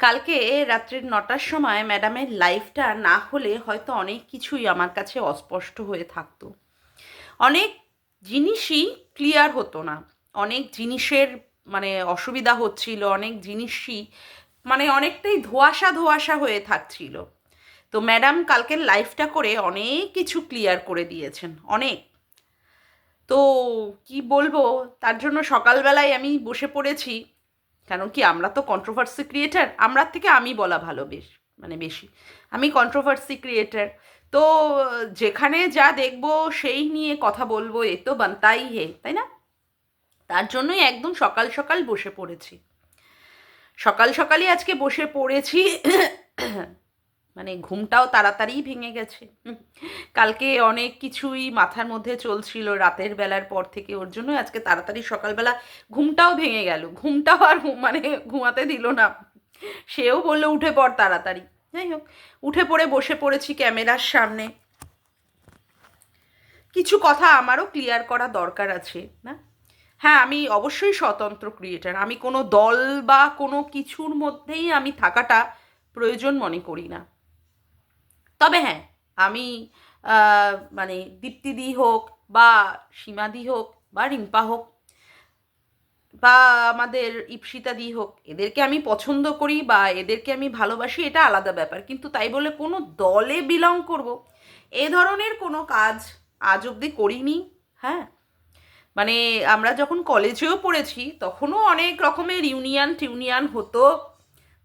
কালকে রাত্রির নটার সময় ম্যাডামের লাইফটা না হলে হয়তো অনেক কিছুই আমার কাছে অস্পষ্ট হয়ে থাকতো। অনেক জিনিসই ক্লিয়ার হতো না। অনেক জিনিসের মানে অসুবিধা হচ্ছিল, অনেক জিনিসই মানে অনেকটাই ধোয়াশা ধোয়াশা হয়ে থাকছিল। তো ম্যাডাম কালকের লাইফটা করে অনেক কিছু ক্লিয়ার করে দিয়েছেন, অনেক। তো কি বলব, তার জন্য সকালবেলায় আমি বসে পড়েছি। কারণ কি আমরা তো কন্ট্রোভার্সি ক্রিয়েটার আমরা থেকে আমি বলা ভালো বেশ মানে বেশি। আমি কন্ট্রোভার্সি ক্রিয়েটার তো যেখানে যা দেখব সেই নিয়ে কথা বলব, এ তো বানতাই হে, তাই না? তার জন্যই একদম সকাল সকাল বসে পড়েছি। সকাল সকালই আজকে বসে পড়েছি মানে ঘুমটাও তাড়াতাড়ি ভেঙে গেছে। কালকে অনেক কিছুই মাথার মধ্যে চলছিল রাতের বেলার পর থেকে, ওর জন্য আজকে তাড়াতাড়ি সকালবেলা ঘুমটাও ভেঙে গেল। ঘুমটাও আর মানে ঘুমাতে দিল না। সেও বলল, উঠে পড় তাড়াতাড়ি। যাই হোক, উঠে পড়ে বসে পড়েছি ক্যামেরার সামনে। কিছু কথা আমারও ক্লিয়ার করা দরকার আছে, না? হ্যাঁ আমি অবশ্যই স্বতন্ত্র ক্রিয়েটার। আমি কোনো দল বা কোনো কিছুর মধ্যেই আমি থাকাটা প্রয়োজন মনে করি না। তবে হ্যাঁ আমি মানে দীপ্তিদি হোক বা সীমাদি হোক বা রিম্পা হোক বা আমাদের ইপসিতাদি হোক, এদেরকে আমি পছন্দ করি বা এদেরকে আমি ভালোবাসি, এটা আলাদা ব্যাপার। কিন্তু তাই বলে কোনো দলে বিলং করব, এ ধরনের কোনো কাজ আজ অবধি করিনি হ্যাঁ? মানে আমরা যখন কলেজেও পড়েছি, তখনও অনেক রকমের ইউনিয়ন টিউনিয়ন হতো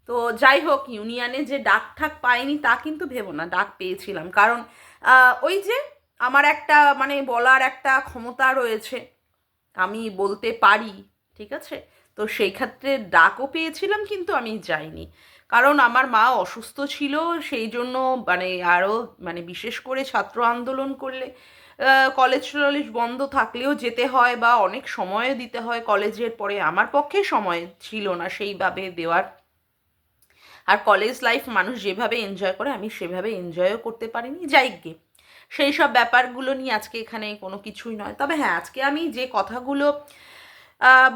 তো যাই হোক, ইউনিয়নে যে ডাক ঠাক পাইনি তা কিন্তু ভেবো না, ডাক পেয়েছিলাম। কারণ ওই যে আমার একটা মানে বলার একটা ক্ষমতা রয়েছে, আমি বলতে পারি, ঠিক আছে? তো সেই ক্ষেত্রে ডাকও পেয়েছিলাম কিন্তু আমি যাইনি। কারণ আমার মা অসুস্থ ছিল, সেই জন্য মানে আরও মানে বিশেষ করে ছাত্র আন্দোলন করলে কলেজ টলেজ বন্ধ থাকলেও যেতে হয় বা অনেক সময়ও দিতে হয়, কলেজের পরে আমার পক্ষে সময় ছিল না সেইভাবে দেওয়ার। আর কলেজ লাইফ মানুষ যেভাবে এনজয় করে, আমি সেভাবে এনজয়ও করতে পারিনি, যাই গে। সেই সব ব্যাপারগুলো নিয়ে আজকে এখানে কোনো কিছুই নয়। তবে হ্যাঁ আজকে আমি যে কথাগুলো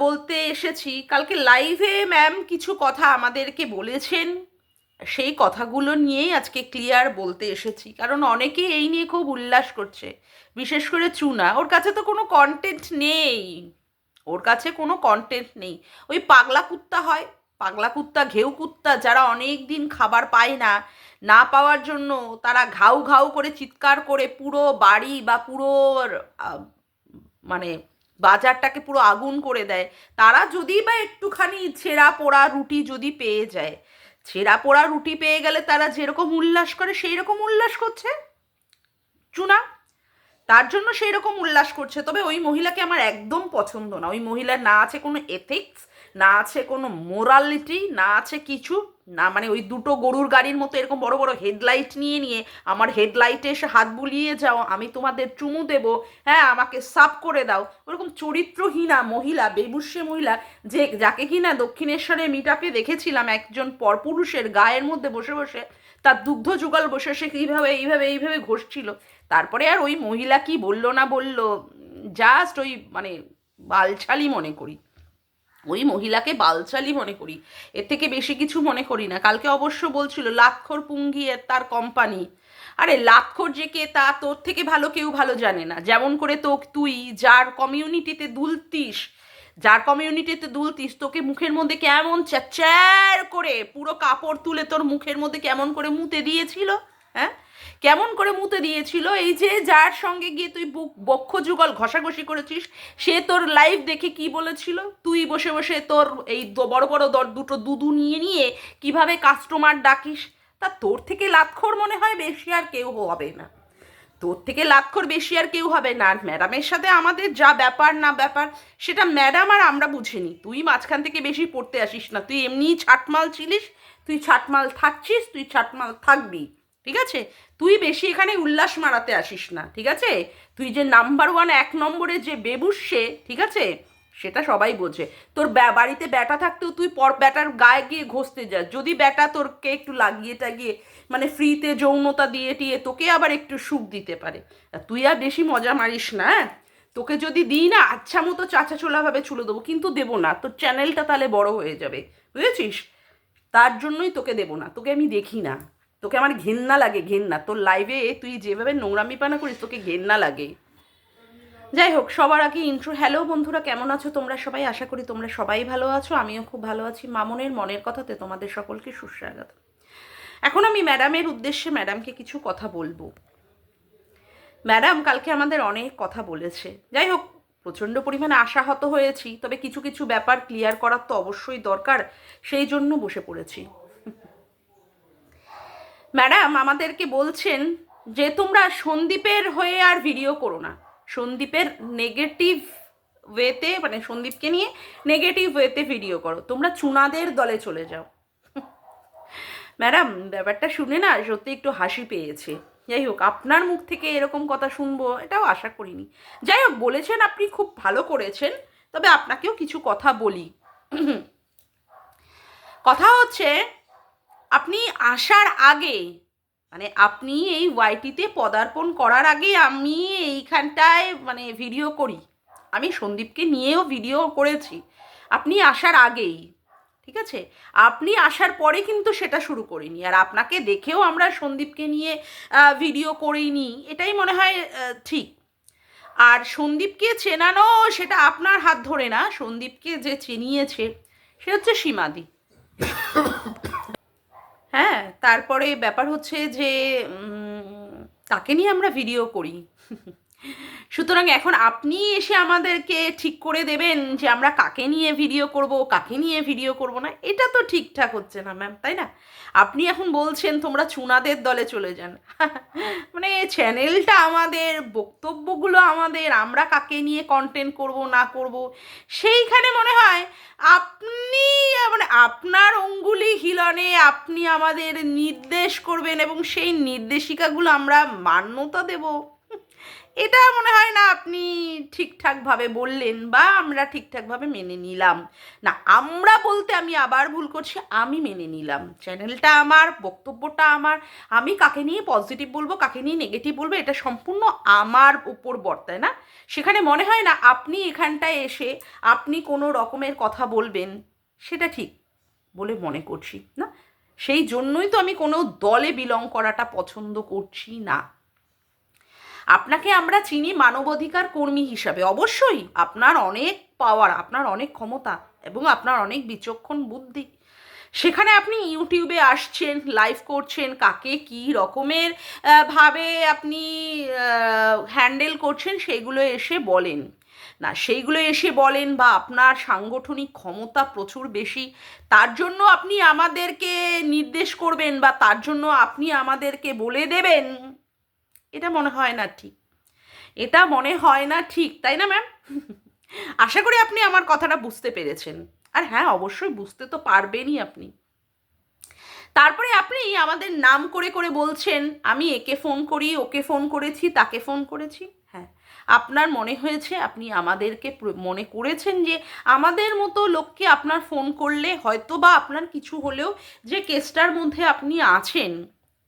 বলতে এসেছি, কালকে লাইভে ম্যাম কিছু কথা আমাদেরকে বলেছেন। সেই কথাগুলো নিয়েই আজকে ক্লিয়ার বলতে এসেছি। কারণ অনেকে এই নিয়ে খুব উল্লাস করছে। বিশেষ করে চুনা, ওর কাছে তো কোনো কন্টেন্ট নেই। ওর কাছে কোনো কন্টেন্ট নেই। ওই পাগলা কুত্তা হয়। পাগলা কুত্তা, ঘেউ কুত্তা যারা অনেক দিন খাবার পায় না না পাওয়ার জন্য তারা ঘাউ ঘাউ করে চিৎকার করে পুরো বাড়ি বা পুরো মানে বাজারটাকে পুরো আগুন করে দেয়। তারা যদি বা একটুখানি ছেঁড়া পোড়া রুটি যদি পেয়ে যায়, ছেঁড়া পোড়া রুটি পেয়ে গেলে তারা যেরকম উল্লাস করে সেই রকম উল্লাস করছে? চুনা, তার জন্য সেই রকম উল্লাস করছে। তবে ওই মহিলাকে আমার একদম পছন্দ না। ওই মহিলার না আছে কোনো এথিক্স না আছে কোনো মোরালিটি না আছে কিছু, না মানে ওই দুটো গরুর গাড়ির মতো এরকম বড় বড় হেডলাইট নিয়ে নিয়ে আমার হেডলাইটে এসে হাত বুলিয়ে যাও, আমি তোমাদের চুমু দেবো হ্যাঁ আমাকে সাফ করে দাও। ওরকম চরিত্রহীনা মহিলা, বেবুসে মহিলা, যে, যাকে কিনা দক্ষিণেশ্বরে মিটাপে দেখেছিলাম, একজন পরপুরুষের গায়ের মধ্যে বসে বসে, তার দুগ্ধ যুগল বসে সে এইভাবে এইভাবে এইভাবে ঘষছিল। তারপরে আর ওই মহিলা কি বলল না বলল জাস্ট ওই মানে বালছালি মনে করি। ওই মহিলাকে বালচালি মনে করি। এর থেকে বেশি কিছু মনে করি না। কালকে অবশ্য বলছিল লাক্ষর পুঙ্গি তার কোম্পানি আরে লাক্ষর যে কে তা তোর থেকে ভালো কেউ ভালো জানে না। যেমন করে তো তুই, যার কমিউনিটিতে দুলতিস, যার কমিউনিটিতে দুলতিস, তোকে মুখের মধ্যে কেমন চ্যার করে পুরো কাপড় তুলে তোর মুখের মধ্যে কেমন করে মুতে দিয়েছিল হ্যাঁ? কেমন করে মুতে দিয়েছিল? এই যে যার সঙ্গে গিয়ে তুই বুক- বক্ষ যুগল ঘষাঘষি করেছিস, সে তোর লাইভ দেখে কি বলেছিল? তুই বসে বসে তোর এই বড় বড় দর, দুটো দুধু নিয়ে নিয়ে কীভাবে কাস্টমার ডাকিস? তা তোর থেকে লাতখোর মনে হয় বেশি আর কেউ হবে না। তোর থেকে লাতখোর বেশি আর কেউ হবে না। আর ম্যাডামের সাথে আমাদের যা ব্যাপার না ব্যাপার, সেটা ম্যাডাম আর আমরা বুঝিনি। তুই মাঝখান থেকে বেশি পড়তে আসিস না। তুই এমনিই ছাটমাল ছিলিস, তুই ছাটমাল থাকছিস, তুই ছাটমাল থাকবি। ঠিক আছে? তুই বেশি এখানে উল্লাস মারাতে আসিস না, ঠিক আছে? তুই যে নাম্বার ওয়ান এক নম্বরে যে বেবুস বেবুসে ঠিক আছে? সেটা সবাই বোঝে। তোর বাড়িতে ব্যাটা থাকতেও তুই পর ব্যাটার গায়ে গিয়ে ঘষতে যাস যদি ব্যাটা তোরকে একটু লাগিয়ে টাগিয়ে মানে ফ্রিতে যৌনতা দিয়ে টিয়ে তোকে আবার একটু সুখ দিতে পারে। তুই আর বেশি মজা মারিস না হ্যাঁ? তোকে যদি দিই না আচ্ছা মতো চাচা চোলাভাবে ছুলে দেবো, কিন্তু দেবো না। তোর চ্যানেলটা তাহলে বড় হয়ে যাবে। বুঝেছিস? তার জন্যই তোকে দেবো না। তোকে আমি দেখি না। তোকে আমার ঘেন্না লাগে, ঘেন্না। তোর লাইভে তুই যেভাবে নোংরামি পানা করিস, তোকে ঘেন্না লাগে। যাই হোক, সবার আগে ইন্ট্রো হ্যালো বন্ধুরা, কেমন আছো? তোমরা সবাই আশা করি তোমরা সবাই ভালো আছো। আমিও খুব ভালো আছি। মামনের মনের কথাতে তোমাদের সকলকে সুস্বাগত। এখন আমি ম্যাডামের উদ্দেশ্যে ম্যাডামকে কিছু কথা বলব। ম্যাডাম কালকে আমাদের অনেক কথা বলেছে। যাই হোক, প্রচণ্ড পরিমাণে আশাহত হয়েছি, তবে কিছু কিছু ব্যাপার ক্লিয়ার করার তো অবশ্যই দরকার। সেই জন্য বসে পড়েছি। ম্যাডাম আমাদেরকে বলছেন যে তোমরা সন্দীপের হয়ে আর ভিডিও করো না। সন্দীপের নেগেটিভ ওয়েতে মানে সন্দীপকে নিয়ে নেগেটিভ ওয়েতে ভিডিও করো। তোমরা চুনাদের দলে চলে যাও। ম্যাডাম ব্যাপারটা শুনে না সত্যি একটু হাসি পেয়েছে। যাই হোক, আপনার মুখ থেকে এরকম কথা শুনব, এটাও আশা করিনি। যাই হোক, বলেছেন আপনি খুব ভালো করেছেন, তবে আপনাকেও কিছু কথা বলি। কথা হচ্ছে আপনি আসার আগে মানে আপনি এই ওয়াইটিতে পদার্পণ করার আগে আমি এইখানটায় মানে ভিডিও করি। আমি সন্দীপকে নিয়েও ভিডিও করেছি। আপনি আসার আগেই, ঠিক আছে? আপনি আসার পরে কিন্তু সেটা শুরু করিনি। আর আপনাকে দেখেও আমরা সন্দীপকে নিয়ে ভিডিও করিনি। এটাই মনে হয় ঠিক। আর সন্দীপকে চেনানো সেটা আপনার হাত ধরে না। সন্দীপকে যে চেনিয়েছে, সে হচ্ছে সীমাদি। হ্যাঁ তারপরে ব্যাপার হচ্ছে যে তাকে নিয়ে আমরা ভিডিও করি। সুতরাং এখন আপনি এসে আমাদেরকে ঠিক করে দেবেন যে আমরা কাকে নিয়ে ভিডিও করব, কাকে নিয়ে ভিডিও করব না, এটা তো ঠিকঠাক হচ্ছে না ম্যাম তাই না? আপনি এখন বলছেন তোমরা চুনাদের দলে চলে যান। মানে চ্যানেলটা আমাদের, বক্তব্যগুলো আমাদের, আমরা কাকে নিয়ে কন্টেন্ট করব, না করব, সেইখানে মনে হয় আপনি মানে আপনার অঙ্গুলি হিলনে আপনি আমাদের নির্দেশ করবেন এবং সেই নির্দেশিকাগুলো আমরা মান্যতা দেব। এটা মনে হয় না আপনি ঠিকঠাকভাবে বললেন বা আমরা ঠিকঠাকভাবে মেনে নিলাম। না, আমরা বলতে আমি আবার ভুল করছি, আমি মেনে নিলাম। চ্যানেলটা আমার, বক্তব্যটা আমার, আমি কাকে নিয়ে পজিটিভ বলব, কাকে নিয়ে নেগেটিভ বলব, এটা সম্পূর্ণ আমার উপর বর্তায় না। সেখানে মনে হয় না আপনি এখানটায় এসে আপনি কোনো রকমের কথা বলবেন, সেটা ঠিক। বলে মনে করছি, না? সেই জন্যই তো আমি কোনো দলে বিলং করাটা পছন্দ করছি না। আপনাকে আমরা চিনি মানবাধিকার কর্মী হিসাবে। অবশ্যই আপনার অনেক পাওয়ার আপনার অনেক ক্ষমতা এবং আপনার অনেক বিচক্ষণ বুদ্ধি। সেখানে আপনি ইউটিউবে আসছেন লাইভ করছেন, কাকে কি রকমের ভাবে আপনি হ্যান্ডেল করছেন, সেগুলো এসে বলেন। না, সেইগুলো এসে বলেন বা আপনার সাংগঠনিক ক্ষমতা প্রচুর বেশি, তার জন্য আপনি আমাদেরকে নির্দেশ করবেন বা তার জন্য আপনি আমাদেরকে বলে দেবেন। এটা মনে হয় না ঠিক। এটা মনে হয় না ঠিক, তাই না ম্যাম? আশা করি আপনি আমার কথাটা বুঝতে পেরেছেন। আর হ্যাঁ অবশ্যই বুঝতে তো পারবেনই আপনি। তারপরে আপনি আমাদের নাম করে করে বলছেন, আমি একে ফোন করি, ওকে ফোন করেছি, তাকে ফোন করেছি। হ্যাঁ আপনার মনে হয়েছে, আপনি আমাদেরকে মনে করেছেন যে আমাদের মতো লোককে আপনার ফোন করলে হয়তো বা আপনার কিছু হলেও যে কেসটার মধ্যে আপনি আছেন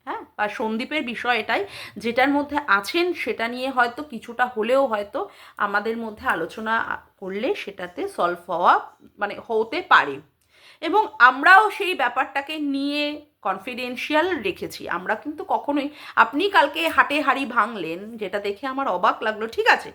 হ্যাঁ বা সন্দীপের বিষয় এটাই যেটার মধ্যে আছেন, সেটা নিয়ে হয়তো কিছুটা হলেও হয়তো আমাদের মধ্যে আলোচনা করলে সেটাতে সলভ হওয়া মানে হতে পারে। এবং আমরাও সেই ব্যাপারটাকে নিয়ে কনফিডেন্সিয়াল রেখেছি। আমরা কিন্তু কখনোই, আপনি কালকে হাটে হাড়ি ভাঙলেন, যেটা দেখে আমার অবাক লাগল, ঠিক আছে?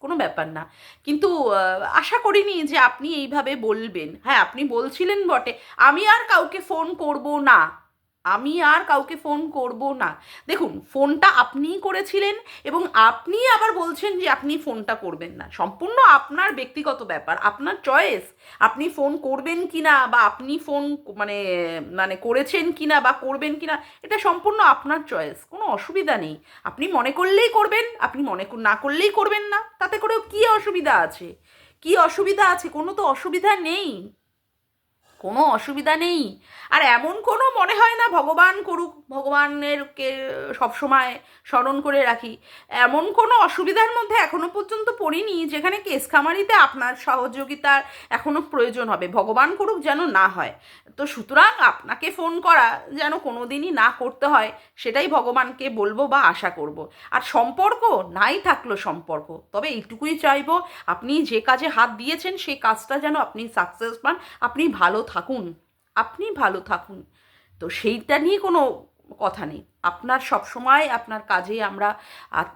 কোনো ব্যাপার না। কিন্তু আশা করিনি যে আপনি এইভাবে বলবেন। হ্যাঁ আপনি বলছিলেন বটে। আমি আর কাউকে ফোন করব না। আমি আর কাউকে ফোন করব না। দেখুন, ফোনটা আপনিই করেছিলেন এবং আপনি আবার বলছেন যে আপনি ফোনটা করবেন না। সম্পূর্ণ আপনার ব্যক্তিগত ব্যাপার, আপনার চয়েস আপনি ফোন করবেন কি না বা আপনি ফোন মানে মানে করেছেন কি না বা করবেন কি না এটা সম্পূর্ণ আপনার চয়েস কোনো অসুবিধা নেই। আপনি মনে করলেই করবেন, আপনি মনে না করলেই করবেন না। তাতে করেও কি অসুবিধা আছে? কি অসুবিধা আছে? কোনো তো অসুবিধা নেই। কোনো অসুবিধা নেই। আর এমন কোনো মনে হয় না, ভগবান করুক ভগবানের কে সবসময় স্মরণ করে রাখি। এমন কোনো অসুবিধার মধ্যে এখনও পর্যন্ত পড়িনি, যেখানে কেস খামারিতে আপনার সহযোগিতার এখনও প্রয়োজন হবে। ভগবান করুক যেন না হয়। তো সুতরাং আপনাকে ফোন করা যেন কোনো দিনই না করতে হয়, সেটাই ভগবানকে বলব বা আশা করব। আর সম্পর্ক, নাই থাকল সম্পর্ক, তবে এইটুকুই চাইব, আপনি যে কাজে হাত দিয়েছেন সেই কাজটা যেন আপনি সাকসেস পান, আপনি ভালো থাকুন, আপনি ভালো থাকুন। তো সেইটা নিয়ে কোনো কথা নেই। আপনার সব সময় আপনার কাজে আমরা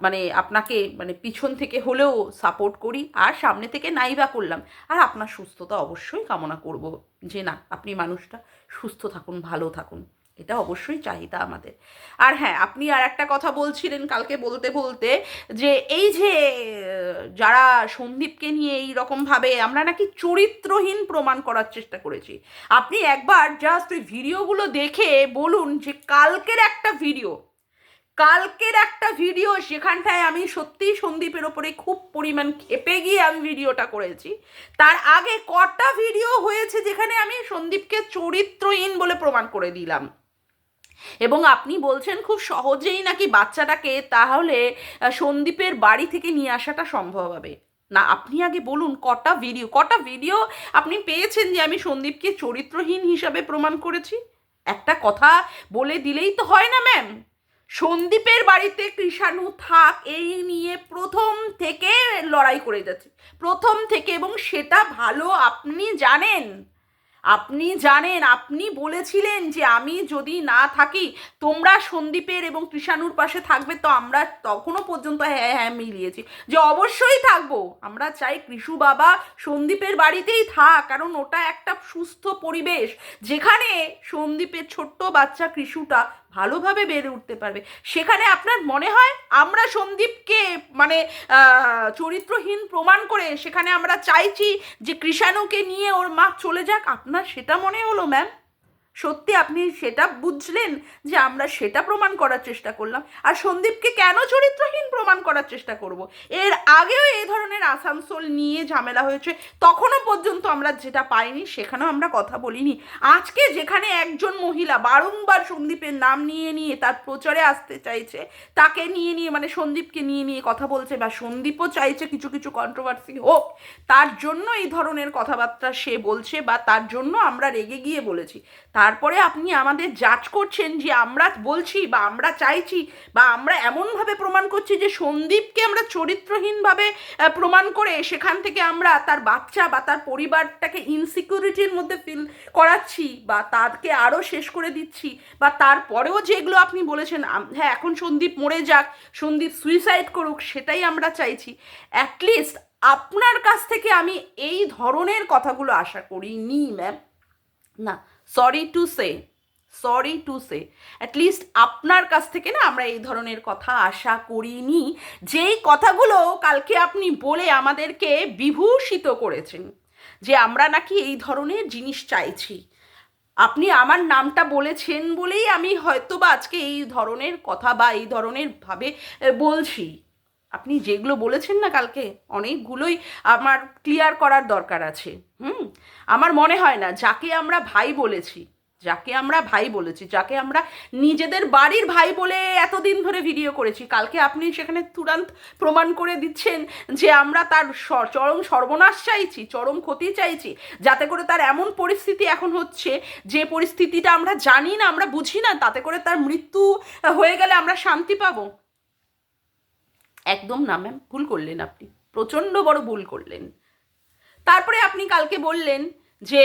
মানে আপনাকে মানে পিছন থেকে হলেও সাপোর্ট করি। আর সামনে থেকে নাই বা করলাম। আর আপনার সুস্থতা অবশ্যই কামনা করব যে না, আপনি মানুষটা সুস্থ থাকুন, ভালো থাকুন। এটা অবশ্যই চাহিদা আমাদের। আর হ্যাঁ আপনি আর একটা কথা বলছিলেন কালকে বলতে বলতে যে এই যে, যারা সন্দীপকে নিয়ে এই রকমভাবে আমরা নাকি চরিত্রহীন প্রমাণ করার চেষ্টা করেছি। আপনি একবার জাস্ট ওই ভিডিওগুলো দেখে বলুন যে কালকের একটা ভিডিও, কালকের একটা ভিডিও সেখানটায় আমি সত্যিই সন্দীপের ওপরে খুব পরিমাণ খেপে গিয়ে আমি ভিডিওটা করেছি। তার আগে কটা ভিডিও হয়েছে যেখানে আমি সন্দীপকে চরিত্রহীন বলে প্রমাণ করে দিলাম। এবং আপনি বলছেন খুব সহজেই নাকি বাচ্চাটাকে তাহলে সন্দীপের বাড়ি থেকে নিয়ে আসাটা সম্ভব হবে। না, আপনি আগে বলুন, কটা ভিডিও কটা ভিডিও আপনি পেয়েছেন যে আমি সন্দীপকে চরিত্রহীন হিসাবে প্রমাণ করেছি? একটা কথা বলে দিলেই তো হয় না ম্যাম সন্দীপের বাড়িতে কৃষাণু থাক, এই নিয়ে প্রথম থেকে লড়াই করে যাচ্ছে। প্রথম থেকে এবং সেটা ভালো আপনি জানেন। আপনি জানেন, আপনি বলেছিলেন যে আমি যদি না থাকি, তোমরা সন্দীপের এবং কৃষাণুর পাশে থাকবে, তো আমরা তখনও পর্যন্ত হ্যাঁ হ্যাঁ মিলিয়েছি। যে অবশ্যই থাকব। আমরা চাই কৃষু বাবা সন্দীপের বাড়িতেই থাক, কারণ ওটা একটা সুস্থ পরিবেশ। যেখানে সন্দীপের ছোট্ট বাচ্চা কৃষুটা ভালোভাবে বেড়ে উঠতে পারবে। সেখানে আপনার মনে হয় আমরা সন্দীপকে মানে চরিত্রহীন প্রমাণ করে সেখানে আমরা চাইছি যে কৃষাণুকে নিয়ে ওর মা চলে যাক? আপনার সেটা মনে হলো ম্যাম সত্যি আপনি সেটা বুঝলেন যে আমরা সেটা প্রমাণ করার চেষ্টা করলাম? আর সন্দীপকে কেন চরিত্রহীন প্রমাণ করার চেষ্টা করব? এর আগেও এই ধরনের আসানসোল নিয়ে ঝামেলা হয়েছে, তখনও পর্যন্ত আমরা যেটা পাইনি সেখানেও আমরা কথা বলিনি। আজকে যেখানে একজন মহিলা বারংবার সন্দীপের নাম নিয়ে নিয়ে তার প্রচারে আসতে চাইছে, তাকে নিয়ে নিয়ে মানে সন্দীপকে নিয়ে নিয়ে কথা বলছে বা সন্দীপও চাইছে কিছু কিছু কন্ট্রোভার্সি হোক, তার জন্য এই ধরনের কথাবার্তা সে বলছে বা তার জন্য আমরা রেগে গিয়ে বলেছি। তারপরে আপনি আমাদের জাজ করছেন যে আমরা বলছি বা আমরা চাইছি বা আমরা এমনভাবে প্রমাণ করছি যে সন্দীপকে আমরা চরিত্রহীনভাবে প্রমাণ করে সেখান থেকে আমরা তার বাচ্চা বা তার পরিবারটাকে ইনসিকিউরিটির মধ্যে ফিল করাচ্ছি বা তাকে আরও শেষ করে দিচ্ছি বা তারপরেও যেগুলো আপনি বলেছেন হ্যাঁ এখন সন্দীপ মরে যাক, সন্দীপ সুইসাইড করুক সেটাই আমরা চাইছি। অ্যাটলিস্ট আপনার কাছ থেকে আমি এই ধরনের কথাগুলো আশা করিনি ম্যাম না sorry to say, sorry to say. At least আপনার কাছ থেকে না আমরা এই ধরনের কথা আশা করিনি। যেই কথাগুলো কালকে আপনি বলে আমাদেরকে বিভূষিত করেছেন, যে আমরা নাকি এই ধরনের জিনিস চাইছি। আপনি আমার নামটা বলেছেন বলেই আমি হয়তো বা আজকে এই ধরনের কথা বা এই ধরনের ভাবে বলছি। আপনি যেগুলো বলেছেন না কালকে, অনেকগুলোই আমার ক্লিয়ার করার দরকার আছে। হুম? আমার মনে হয় না, যাকে আমরা ভাই বলেছি, যাকে আমরা ভাই বলেছি, যাকে আমরা নিজেদের বাড়ির ভাই বলে এতদিন ধরে ভিডিও করেছি, কালকে আপনি সেখানে তুরান্ত প্রমাণ করে দিচ্ছেন যে আমরা তার চরম সর্বনাশ চাইছি, চরম ক্ষতি চাইছি, যাতে করে তার এমন পরিস্থিতি এখন হচ্ছে যে পরিস্থিতিটা আমরা জানি না, আমরা বুঝি না, তাতে করে তার মৃত্যু হয়ে গেলে আমরা শান্তি পাবো। একদম না ম্যাম ভুল করলেন আপনি। প্রচণ্ড বড় ভুল করলেন। তারপরে আপনি কালকে বললেন যে,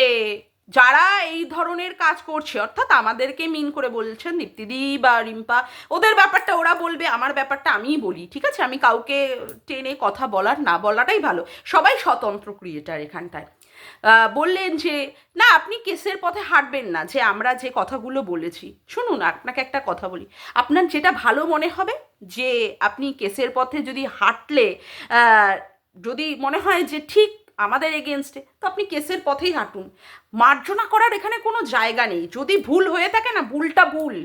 যারা এই ধরনের কাজ করছে, অর্থাৎ আমাদেরকে মিন করে বলছেন দীপ্তিদি বা রিম্পা, ওদের ব্যাপারটা ওরা বলবে, আমার ব্যাপারটা আমিই বলি, ঠিক আছে? আমি কাউকে টেনে কথা বলার, না বলাটাই ভালো। সবাই স্বতন্ত্র ক্রিয়েটার এখানটায়। বললেন যে, না, আপনি কেসের পথে হাঁটবেন না, যে আমরা যে কথাগুলো বলেছি। শুনুন, আপনাকে একটা কথা বলি। আপনার যেটা ভালো মনে হবে, যে আপনি কেসের পথে যদি হাঁটলে যদি মনে হয় যে ঠিক আমাদের এগেনস্টে তো আপনি কেসের পথেই হাঁটুন। মার্জনা করার এখানে কোনো জায়গা নেই। যদি ভুল হয়ে থাকে না, ভুলটা ভুল।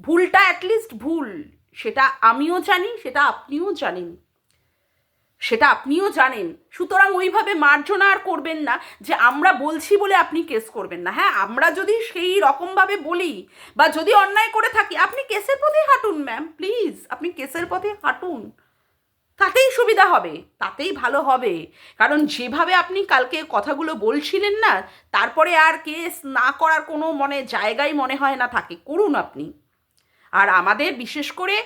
ভুলটা অ্যাটলিস্ট ভুল। সেটা আমিও জানি, সেটা আপনিও জানেন। সেটা আপনিও জানেন। সুতরাং ওইভাবে মার্জনা আর করবেন না যে আমরা বলছি বলে আপনি কেস করবেন না। হ্যাঁ আমরা যদি সেই রকমভাবে বলি বা যদি অন্যায় করে থাকি, আপনি কেসের পথে হাঁটুন, ম্যাম। প্লিজ, আপনি কেসের পথে হাঁটুন। তাতেই সুবিধা হবে, তাতেই ভালো হবে। কারণ যেভাবে আপনি কালকে কথাগুলো বলছিলেন না, তারপরে আর কেস না করার কোনো মনে জায়গাই মনে হয় না থাকে। করুন আপনি। আর আমাদের বিশেষ করে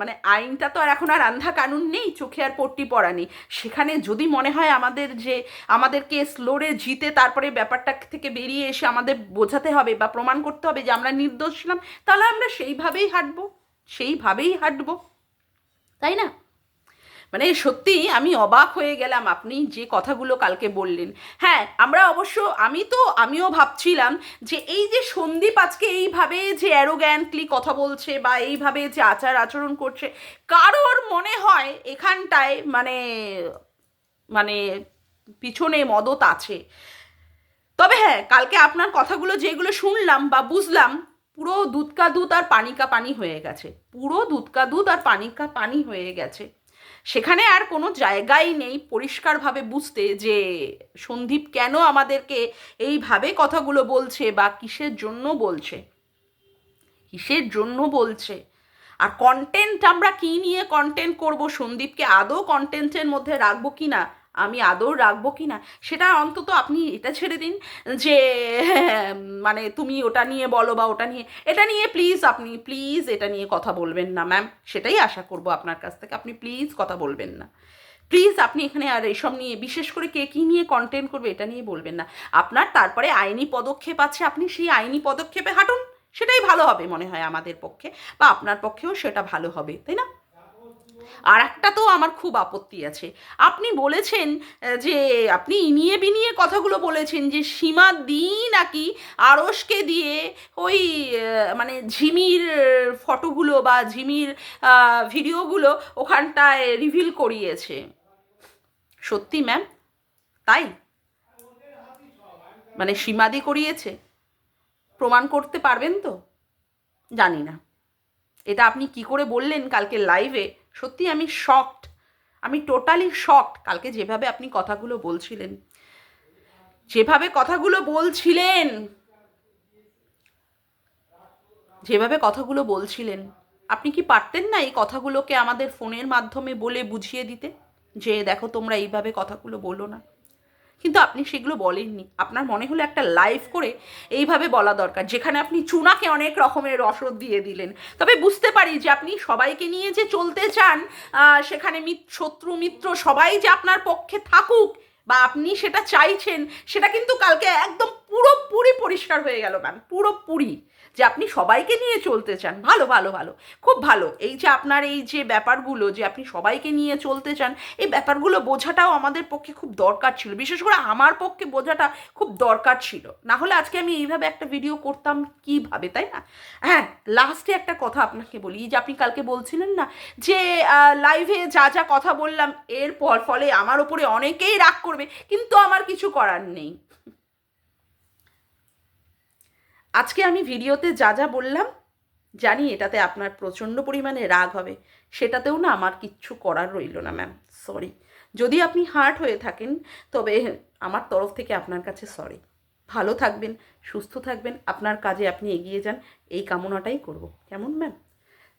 মানে আইনটা তো আর এখন আর আন্ধা কানুন নেই, চোখে আর পট্টি পড়া নেই। সেখানে যদি মনে হয় আমাদের যে, আমাদেরকে স্লোরে জিতে তারপরে ব্যাপারটা থেকে বেরিয়ে এসে আমাদের বোঝাতে হবে বা প্রমাণ করতে হবে যে আমরা নির্দোষ ছিলাম, তাহলে আমরা সেইভাবেই হাঁটবো সেইভাবেই হাঁটবো। তাই না? মানে সত্যি আমি অবাক হয়ে গেলাম আপনি যে কথাগুলো কালকে বললেন। হ্যাঁ আমরা অবশ্য, আমি তো, আমিও ভাবছিলাম যে এই যে সন্দীপ আজকে এইভাবে যে অ্যারোগ্যান্টলি কথা বলছে বা এইভাবে যে আচার আচরণ করছে, কারোর মনে হয় এখানটায় মানে মানে পিছনে মদত আছে। তবে হ্যাঁ কালকে আপনার কথাগুলো যেগুলো শুনলাম বা বুঝলাম, পুরো দুধকা দুধ আর পানিকা পানি হয়ে গেছে। পুরো দুধকা দুধ আর পানিকা পানি হয়ে গেছে। সেখানে আর কোনো জায়গাই নেই পরিষ্কারভাবে বুঝতে যে সন্দীপ কেন আমাদেরকে এইভাবে কথাগুলো বলছে বা কিসের জন্য বলছে। কিসের জন্য বলছে? আর কন্টেন্ট আমরা কি নিয়ে কন্টেন্ট করব? সন্দীপকে আদৌ কন্টেন্টের মধ্যে রাখব কি না আমি আদৌ রাখব কি না সেটা অন্তত আপনি এটা ছেড়ে দিন যে মানে তুমি ওটা নিয়ে বলো বা ওটা নিয়ে, এটা নিয়ে প্লিজ আপনি প্লিজ এটা নিয়ে কথা বলবেন না ম্যাম সেটাই আশা করব আপনার কাছ থেকে, আপনি প্লিজ কথা বলবেন না। প্লিজ আপনি এখানে আর এইসব নিয়ে, বিশেষ করে কে কী নিয়ে কন্টেন্ট করবে এটা নিয়ে বলবেন না। আপনার তারপরে আইনি পদক্ষেপ আছে, আপনি সেই আইনি পদক্ষেপে হাঁটুন, সেটাই ভালো হবে মনে হয় আমাদের পক্ষে, বা আপনার পক্ষেও সেটা ভালো হবে, তাই না? আর একটা তো আমার খুব আপত্তি আছে। আপনি বলেছেন যে আপনি ইনিয়ে বিনিয়ে কথাগুলো বলেছেন যে সীমা দি নাকি আড়সকে দিয়ে ওই মানে ঝিমির ফটোগুলো বা ঝিমির ভিডিওগুলো ওখানটায় রিভিল করিয়েছে। সত্যি ম্যাম তাই? মানে সীমাদি করিয়েছে? প্রমাণ করতে পারবেন তো? জানি না। এটা আপনি কি করে বললেন কালকে লাইভে সত্যি আমি শকড আমি টোটালি শকড কালকে যেভাবে আপনি কথাগুলো বলছিলেন। যেভাবে কথাগুলো বলছিলেন। যেভাবে কথাগুলো বলছিলেন। আপনি কি পারতেন না এই কথাগুলোকে আমাদের ফোনের মাধ্যমে বলে বুঝিয়ে দিতে? যে দেখো তোমরা এইভাবে কথাগুলো বলো না। কিন্তু আপনি সেগুলো বলেননি। আপনার মনে হলো একটা লাইভ করে এইভাবে বলা দরকার, যেখানে আপনি চুনাকে অনেক রকমের রসদ দিয়ে দিলেন। তবে বুঝতে পারি যে আপনি সবাইকে নিয়ে যে চলতে চান সেখানে শত্রু, মিত্র সবাই যে আপনার পক্ষে থাকুক বা আপনি সেটা চাইছেন, সেটা কিন্তু কালকে একদম পুরোপুরি পরিষ্কার হয়ে গেল ম্যাম পুরোপুরি যে আপনি সবাইকে নিয়ে চলতে চান। ভালো ভালো ভালো, খুব ভালো। এই যে আপনার এই যে ব্যাপারগুলো যে আপনি সবাইকে নিয়ে চলতে চান, এই ব্যাপারগুলো বোঝাটাও আমাদের পক্ষে খুব দরকার ছিল। বিশেষ করে আমার পক্ষে বোঝাটা খুব দরকার ছিল। না হলে আজকে আমি এইভাবে একটা ভিডিও করতাম কীভাবে, তাই না? হ্যাঁ লাস্টে একটা কথা আপনাকে বলি। যে আপনি কালকে বলছিলেন না যে লাইভে যা যা কথা বললাম এরপর ফলে আমার ওপরে অনেকেই রাগ করবে, কিন্তু আমার কিছু করার নেই। আজকে আমি ভিডিওতে যা যা বললাম, জানি এটাতে আপনার প্রচণ্ড পরিমাণে রাগ হবে, সেটাতেও না আমার কিচ্ছু করার রইল না ম্যাম সরি যদি আপনি হার্ট হয়ে থাকেন, তবে আমার তরফ থেকে আপনার কাছে সরি ভালো থাকবেন, সুস্থ থাকবেন, আপনার কাজে আপনি এগিয়ে যান, এই কামনাটাই করব। কেমন ম্যাম